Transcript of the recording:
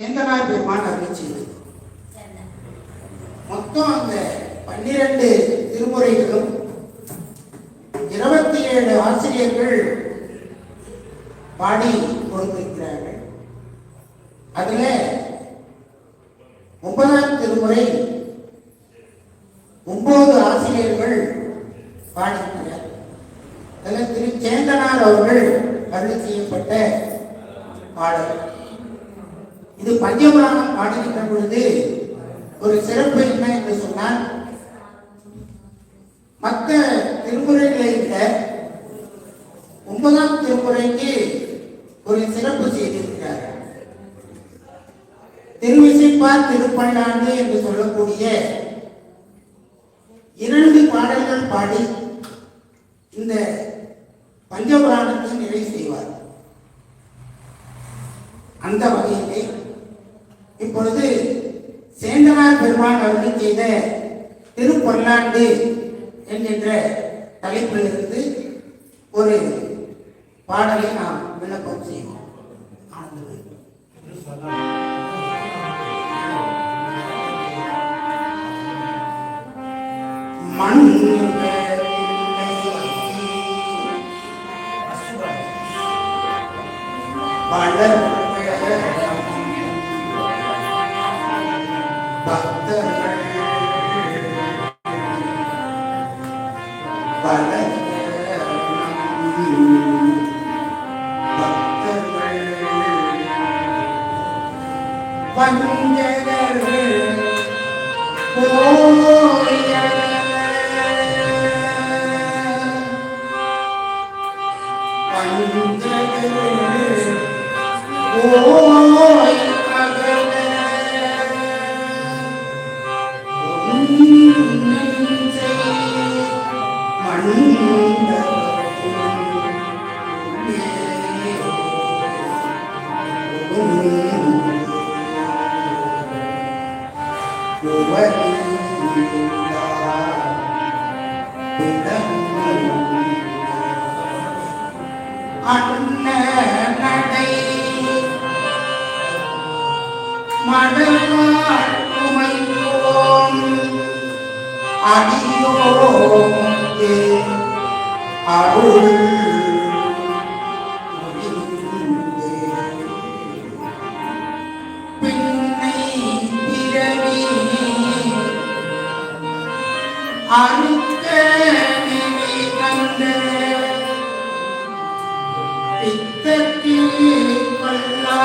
எந்தனார் பெருமான் அருளி செய்தது மொத்தம் அந்த பன்னிரண்டு திருமுறைகளும் இருபத்தி ஏழு ஆசிரியர்கள் பாடி கொடுத்திருக்கிறார்கள். அதுல ஒன்பதாம் திருமுறை ஒன்பது ஆசிரியர்கள் பாடியிருக்கிறார். அதில் திரு சேந்தனார் அவர்கள் அருள் செய்யப்பட்ட பாடல் இது பஞ்சபுராணம் பாடுகின்ற பொழுது ஒரு சிறப்பு என்ன என்று சொன்னால் மற்ற திருமுறைகளை விட ஒன்பதாம் திருமுறைக்கு ஒரு சிறப்பு செய்திருக்கிறார். திருவிசைப்பார் திருப்பல்லாண்டு என்று சொல்லக்கூடிய இரண்டு பாடல்கள் பாடி இந்த பஞ்சபுராணத்தை நிறைவு செய்வார். அந்த வகையிலே இப்பொழுது சேந்தனார் பெருமான் அவர்கள் செய்த திருப்பல்லாண்டு என்கின்ற தலைப்பிலிருந்து ஒரு பாடலை நாம் விண்ணப்பம் செய்வோம் ஆனந்தமே. Oh, oh, oh, oh. மடவாள் உமையோம் அடியோம் அருள் அறுத்த நிலை கந்த பித்தத்தில் பல்லா